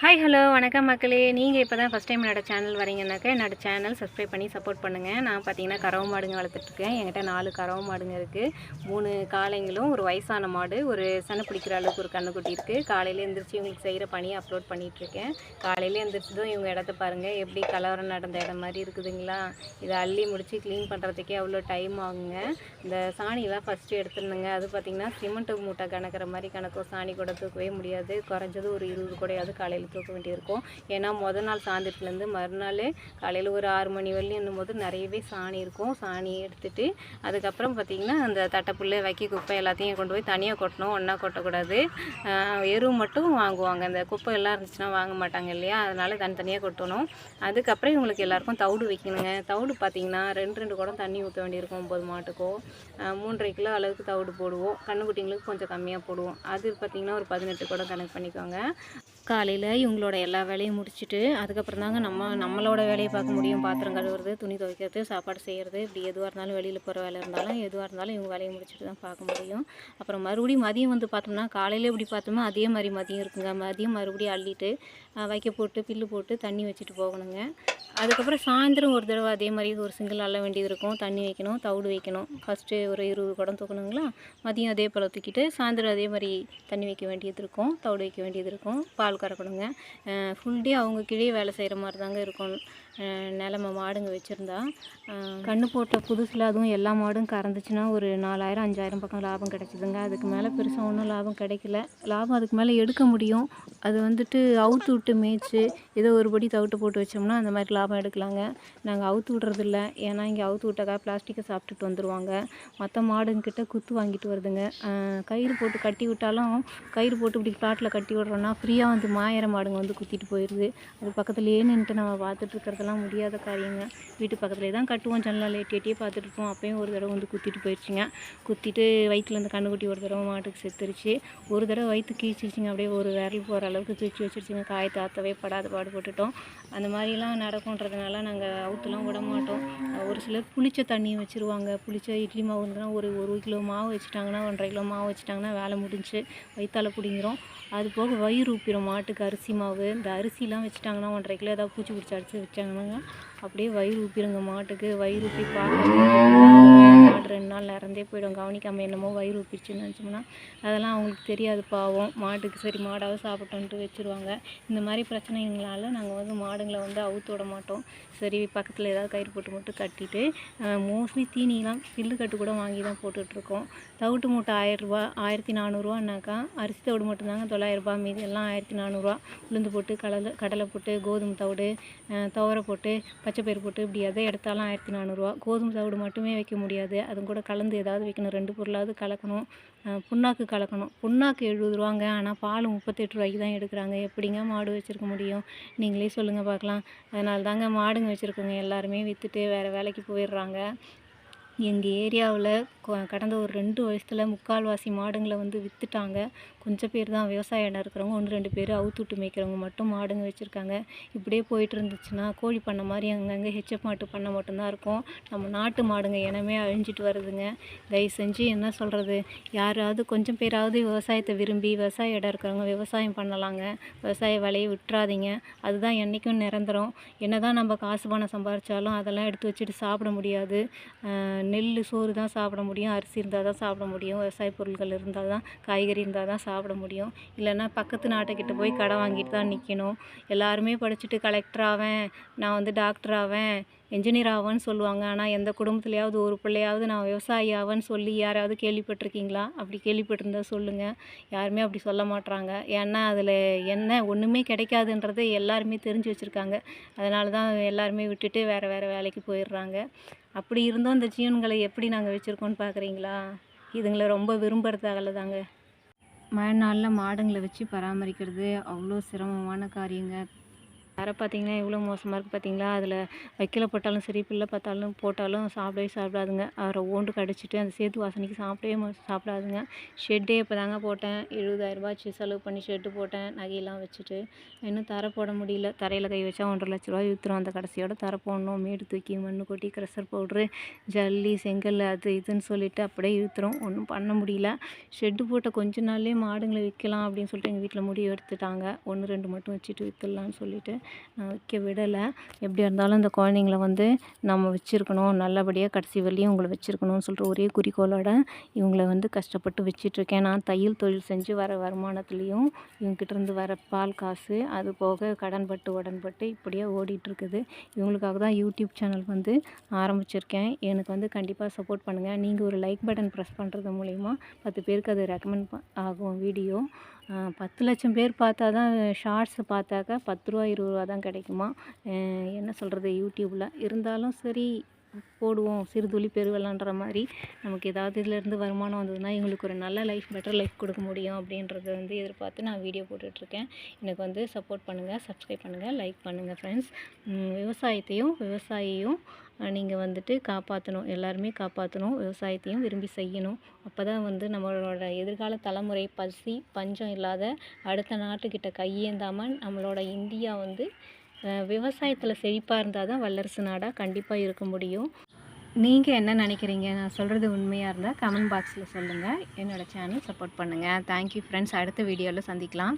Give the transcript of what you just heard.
Hi hello வணக்கம் மக்களே. நீங்கள் இப்போ தான் ஃபஸ்ட் டைம் என்னோட சேனல் வரீங்கன்னாக்கா என்னோட சேனல் சப்ஸ்கிரைப் பண்ணி சப்போர்ட் பண்ணுங்கள் நான் பார்த்தீங்கன்னா கறவை மாடுங்க வளர்த்துட்ருக்கேன் என்கிட்ட நாலு கறவை மாடுங்க இருக்குது மூணு காலைங்களும் ஒரு வயசான மாடு ஒரு சன பிடிக்கிற அளவுக்கு ஒரு கண்ணுக்குட்டி இருக்குது காலையில் எழுந்திரிச்சு இவங்களுக்கு செய்கிற பணியை அப்லோட் பண்ணிகிட்ருக்கேன் காலையில் எழுந்திரிச்சதும் இவங்க இடத்த பாருங்கள் எப்படி கலவரம் நடந்த இடம் மாதிரி இருக்குதுங்களா? இதை அள்ளி முடித்து க்ளீன் பண்ணுறதுக்கே அவ்வளோ டைம் ஆகுங்க. இந்த சாணியெல்லாம் ஃபஸ்ட்டு எடுத்துருந்தேங்க அது பார்த்திங்கன்னா சிமெண்ட்டு மூட்டை கணக்கிற மாதிரி கணக்கும் சாணி கூட தூக்கவே முடியாது. குறைஞ்சது ஒரு இருபது கூடையாவது காலையில் தூக்க வேண்டியிருக்கும் ஏன்னா மொதல் நாள் சாயந்தரத்துலேருந்து மறுநாள் காலையில் ஒரு ஆறு மணி வரலையும் போது நிறையவே சாணி இருக்கும். சாணி எடுத்துகிட்டு அதுக்கப்புறம் பார்த்திங்கன்னா அந்த தட்டைப்புல் வைக்க குப்பை எல்லாத்தையும் கொண்டு போய் தனியாக கொட்டணும். ஒன்றா கொட்டக்கூடாது. எரு மட்டும் வாங்குவாங்க. அந்த குப்பை எல்லாம் இருந்துச்சுன்னா வாங்க மாட்டாங்க இல்லையா? அதனால தனித்தனியாக கொட்டணும். அதுக்கப்புறம் இவங்களுக்கு எல்லாருக்கும் தவிடு வைக்கணுங்க. தவிடு பார்த்திங்கன்னா ரெண்டு ரெண்டு குடம் தண்ணி ஊற்ற வேண்டியிருக்கும் ஒம்பது மாட்டுக்கும். மூன்றரை கிலோ அளவுக்கு தவிடு போடுவோம். கண்ணுக்குட்டிங்களுக்கு கொஞ்சம் கம்மியாக போடுவோம். அது பார்த்திங்கன்னா ஒரு பதினெட்டு குடம் கணக்கு பண்ணிக்கோங்க. காலையில் இவங்களோட எல்லா வேலையும் முடிச்சுட்டு அதுக்கப்புறம் தாங்க நம்ம நம்மளோட வேலையை பார்க்க முடியும். பாத்திரம் கழுவுறது துணி துவைக்கிறது சாப்பாடு செய்கிறது இப்படி எதுவாக இருந்தாலும் வெளியில் போகிற வேலை இருந்தாலும் எதுவாக இருந்தாலும் இவங்க வேலையை முடிச்சுட்டு தான் பார்க்க முடியும். அப்புறம் மறுபடியும் மதியம் வந்து பார்த்தோம்னா காலையில் இப்படி பார்த்தோம்னா அதே மாதிரி மதியம் இருக்குங்க. மதியம் மறுபடியும் அள்ளிட்டு வைக்க போட்டு பில்லு போட்டு தண்ணி வச்சுட்டு போகணுங்க. அதுக்கப்புறம் சாயந்தரம் ஒரு தடவை அதே மாதிரி ஒரு சிங்கிள் அள்ள வேண்டியது இருக்கும். தண்ணி வைக்கணும் தவிடு வைக்கணும். ஃபஸ்ட்டு ஒரு இருபது குடம் தூக்கணுங்களா? மதியம் அதே போல் தூக்கிட்டு சாயந்தரம் அதே மாதிரி தண்ணி வைக்க வேண்டியது இருக்கும் தவிடு வைக்க வேண்டியது இருக்கும் பால் கொடுங்க. ஃபுல் டே அவங்க கீழே வேலை செய்கிற மாதிரி தாங்க இருக்கும். நிலம மாடுங்க வச்சுருந்தா. கண்ணு போட்ட புதுசில் அதுவும் எல்லா மாடும் கறந்துச்சுன்னா ஒரு நாலாயிரம் அஞ்சாயிரம் பக்கம் லாபம் கிடச்சிதுங்க. அதுக்கு மேலே பெருசாக ஒன்றும் லாபம் கிடைக்கல. லாபம் அதுக்கு மேலே எடுக்க முடியும். அது வந்துட்டு அவுத்து விட்டு மேய்ச்சி ஏதோ ஒரு படி தவிட்டு போட்டு வச்சோம்னா அந்த மாதிரி லாபம் எடுக்கலாங்க. நாங்கள் அவுத்து விட்றதில்ல ஏன்னா இங்கே அவுத்து விட்டாக்கா பிளாஸ்டிக்கை சாப்பிட்டுட்டு வந்துடுவாங்க மற்ற மாடுங்கிட்ட குத்து வாங்கிட்டு வருதுங்க. கயிறு போட்டு கட்டி விட்டாலும் கயிறு போட்டு இப்படி பிளாட்டில் கட்டி விட்றோன்னா ஃப்ரீயாக வந்து மாயிற மாடுங்க வந்து குத்திட்டு போயிடுது அது பக்கத்துலேயே நின்றுட்டு நம்ம பார்த்துட்டு அதெல்லாம் முடியாத காரியங்க. வீட்டு பக்கத்துலேயே தான் கட்டுவோம் ஜன்னலாம் எட்டி எட்டியே பார்த்துட்டு இருப்போம் அப்போயும் ஒரு தடவை வந்து குத்திட்டு போயிடுச்சுங்க குத்திட்டு வயிற்றுல இந்த கண்ணுக்குட்டி ஒரு தடவை மாட்டுக்கு செத்துருச்சு. ஒரு தடவை வயிற்று கீழ்ச்சிச்சிங்க அப்படியே ஒரு விரல் போகிற அளவுக்கு தூக்கி வச்சிருச்சுங்க. காய் தாத்தவே படாத பாடு போட்டுட்டோம். அந்த மாதிரிலாம் நடக்கும்ன்றதுனால நாங்கள் அவுத்துலாம் விட மாட்டோம். ஒரு சிலர் புளிச்ச தண்ணியை வச்சுருவாங்க. புளிச்ச இட்லி மாவு இருந்ததுன்னா ஒரு ஒரு கிலோ மாவு வச்சுட்டாங்கன்னா ஒன்றரை கிலோ மாவு வச்சுட்டாங்கன்னா வேலை முடிஞ்சு வயிற்றால பிடிங்கிறோம் அது போக வயிறு ஊப்பிடும் மாட்டுக்கு அரிசி மாவு. இந்த அரிசிலாம் வச்சுட்டாங்கன்னா ஒன்றரை கிலோ ஏதாவது பூச்சி பிடிச்சி அடிச்சு வச்சாங்கன்னா அப்படியே வயிறு ஊப்பிடுங்க மாட்டுக்கு வயிறு ஊப்பி பார்க்க மாடு ரெண்டு நாள் இறந்தே போயிடும். கவனிக்காமல் என்னமோ வயிறு ஒப்பிடுச்சுன்னு நினச்சோம்னா அதெல்லாம் அவங்களுக்கு தெரியாது பாவம். மாட்டுக்கு சரி மாடாவது சாப்பிட்டோன்ட்டு வச்சுருவாங்க. இந்த மாதிரி பிரச்சனைங்களால நாங்கள் வந்து மாடுங்களை வந்து அவுத்து விட மாட்டோம். சரி பக்கத்தில் ஏதாவது கயிறு போட்டு மட்டும் கட்டிட்டு மோஸ்ட்லி தீனிலாம் பில்லு கட்டு கூட வாங்கி தான் போட்டுட்ருக்கோம். தவிட்டு மூட்டை ஆயிரரூபா ஆயிரத்தி நானூறுரூவான்னாக்கா அரிசி தவிடு மட்டும்தாங்க தொள்ளாயிரரூபா மீதி எல்லாம் ஆயிரத்தி நானூறுரூவா உளுந்து போட்டு கடலை கடலை போட்டு கோதுமை தவிடு துவரை போட்டு பச்சை பயிறு போட்டு இப்படி எதை எடுத்தாலும் ஆயிரத்தி நானூறுரூவா கோதுமை தவிடு மட்டுமே வைக்க முடியாது. அதுவும் கூட கலந்து ஏதாவது வைக்கணும். ரெண்டு பொருளாவது கலக்கணும். புண்ணாக்கு கலக்கணும். புண்ணாக்கு எழுபது ரூபாங்க. ஆனால் பால் முப்பத்தெட்டு ரூபாய்க்கு தான் எடுக்கிறாங்க. எப்படிங்க மாடு வச்சுருக்க முடியும்? நீங்களே சொல்லுங்கள் பார்க்கலாம். அதனால தாங்க மாடுங்க வச்சுருக்கோங்க எல்லாருமே விற்றுட்டு வேறு வேலைக்கு போயிடுறாங்க. எங்கள் ஏரியாவில் கடந்த ஒரு ரெண்டு வருஷத்தில் முக்கால்வாசி மாடுங்களை வந்து விற்றுட்டாங்க கொஞ்சம் பேர் தான் விவசாய இடம் இருக்கிறவங்க ஒன்று ரெண்டு பேர் அவுத்துட்டு மேய்க்கிறவங்க மட்டும் மாடுங்க வச்சுருக்காங்க. இப்படியே போயிட்டு இருந்துச்சுன்னா கோழி பண்ண மாதிரி அங்கங்கே ஹெச்எப் மாட்டு பண்ண மட்டும்தான் இருக்கும். நம்ம நாட்டு மாடுங்க இனமே அழிஞ்சிட்டு வருதுங்க. தயவு செஞ்சு என்ன சொல்கிறது யாராவது கொஞ்சம் பேராவது விவசாயத்தை விரும்பி விவசாய இடம் இருக்கிறவங்க விவசாயம் பண்ணலாங்க. விவசாய வேலையை விட்டுறாதீங்க. அதுதான் என்றைக்கும் நிரந்தரம். என்ன தான் நம்ம காசு பணம் சம்பாரித்தாலும் அதெல்லாம் எடுத்து வச்சுட்டு சாப்பிட முடியாது. நெல் சோறு தான் சாப்பிட முடியும் அரிசி இருந்தால் தான் சாப்பிட முடியும் விவசாய பொருட்கள் இருந்தால் தான் காய்கறி இருந்தால் தான் சாப்பிட முடியும். இல்லைன்னா பக்கத்து நாட்டுக்கிட்ட போய் கடை வாங்கிட்டு தான் நிற்கணும் எல்லாருமே படிச்சுட்டு கலெக்டர் ஆவேன் நான் வந்து டாக்டர் ஆவேன். என்ஜினியர் ஆவேன்னு சொல்லுவாங்க. ஆனால் எந்த குடும்பத்துலையாவது ஒரு பிள்ளையாவது நான் விவசாயி ஆவேன்னு சொல்லி யாராவது கேள்விப்பட்டிருக்கீங்களா? அப்படி கேள்விப்பட்டிருந்தா சொல்லுங்கள் யாருமே அப்படி சொல்ல மாட்றாங்க. ஏன்னா அதில் என்ன ஒன்றுமே கிடைக்காதுன்றதை எல்லாருமே தெரிஞ்சு வச்சுருக்காங்க. அதனால தான் எல்லாருமே விட்டுட்டு வேறு வேறு வேலைக்கு போயிடுறாங்க. அப்படி இருந்தும் இந்த ஜீவன்களை எப்படி நாங்கள் வச்சுருக்கோன்னு பார்க்குறீங்களா இதுங்களை ரொம்ப விரும்புகிறதாகல தாங்க. மழை நாளில் மாடுங்களை வச்சு பராமரிக்கிறது அவ்வளோ சிரமமான காரியங்க. தரை பார்த்தீங்கன்னா எவ்வளோ மோசமாக இருக்குது பார்த்தீங்களா? அதில் வைக்கல போட்டாலும் சரி பிள்ளை பார்த்தாலும் போட்டாலும் சாப்பிடவே சாப்பிடாதுங்க. அவரை ஓண்டு கடிச்சிட்டு அந்த சேத்து வாசனைக்கு சாப்பிடவே சாப்பிடாதுங்க. ஷெட்டே இப்போ தாங்க போட்டேன். எழுபதாயிரரூபாச்சு செலவு பண்ணி ஷெட்டு போட்டேன். நகையெல்லாம் வச்சுட்டு இன்னும் தரை போட முடியல. தரையில் கை வச்சா ஒன்றரை லட்ச ரூபா விற்றுரும் அந்த கடைசியோட தரை போடணும். மேடு தூக்கி மண்ணு கொட்டி க்ரெஷர் பவுட்ரு ஜல்லி செங்கல் அது இதுன்னு சொல்லிட்டு அப்படியே இழுத்துரும். ஒன்றும் பண்ண முடியல. ஷெட்டு போட்ட கொஞ்ச நாள்லேயே மாடுங்களை விற்கலாம் அப்படின்னு சொல்லிட்டு எங்கள் வீட்டில் முடிவு எடுத்துட்டாங்க. ஒன்று ரெண்டு மட்டும் வச்சுட்டு விற்றுடலான்னு சொல்லிட்டு நான் வைக்க விடலை. எப்படியா இருந்தாலும் இந்த குழந்தைங்கள வந்து நம்ம வச்சுருக்கணும். நல்லபடியாக கடைசி வரலையும் உங்களை வச்சுருக்கணும்னு சொல்லிட்டு ஒரே குறிக்கோளோட இவங்கள வந்து கஷ்டப்பட்டு வச்சிட்ருக்கேன் நான் தையல் தொழில் செஞ்சு வர வருமானத்துலேயும் இவங்ககிட்ட இருந்து வர பால் காசு அது போக கடன்பட்டு உடன்பட்டு இப்படியே ஓடிட்டுருக்குது இவங்களுக்காக தான் யூடியூப் சேனல் வந்து ஆரம்பிச்சிருக்கேன். எனக்கு வந்து கண்டிப்பாக சப்போர்ட் பண்ணுங்கள் நீங்கள் ஒரு லைக் பட்டன் ப்ரெஸ் பண்ணுறது மூலிமா பத்து பேருக்கு அது ரெக்கமெண்ட் ஆகும் வீடியோ. பத்து லட்சம் பேர் பார்த்தா தான் ஷார்ட்ஸ் பார்த்தாக்கா பத்து ரூபா இருபது ரூபா தான் கிடைக்குமா? என்ன சொல்கிறது யூடியூப்பில் இருந்தாலும் சரி போடுவோம் சிறுதுளி பெருவெள்ளன்ற மாதிரி. நமக்கு ஏதாவது இதுலேருந்து வருமானம் வந்ததுன்னா எங்களுக்கு ஒரு நல்ல லைஃப் பெட்டர் லைஃப் கொடுக்க முடியும் அப்படின்றத வந்து எதிர்பார்த்து நான் வீடியோ போட்டுட்ருக்கேன். எனக்கு வந்து சப்போர்ட் பண்ணுங்கள் சப்ஸ்கிரைப் பண்ணுங்கள் லைக் பண்ணுங்கள் ஃப்ரெண்ட்ஸ் விவசாயத்தையும் விவசாயியும் நீங்கள் வந்துட்டு காப்பாற்றணும் எல்லாருமே காப்பாற்றணும் விவசாயத்தையும் விரும்பி செய்யணும். அப்போ தான் வந்து நம்மளோட எதிர்கால தலைமுறை பசி பஞ்சம் இல்லாத அடுத்த நாட்டுக்கிட்ட கையேந்தாமல் நம்மளோட இந்தியா வந்து விவசாயத்தில் செழிப்பாக இருந்தால் தான் வல்லரசு நாடாக கண்டிப்பாக இருக்க முடியும். நீங்கள் என்ன நினைக்கிறீங்க? நான் சொல்கிறது உண்மையாக இருந்தால் கமெண்ட் பாக்ஸில் சொல்லுங்கள் என்னோடய சேனல் சப்போர்ட் பண்ணுங்கள் தேங்க்யூ ஃப்ரெண்ட்ஸ் அடுத்த வீடியோவில் சந்திக்கலாம்.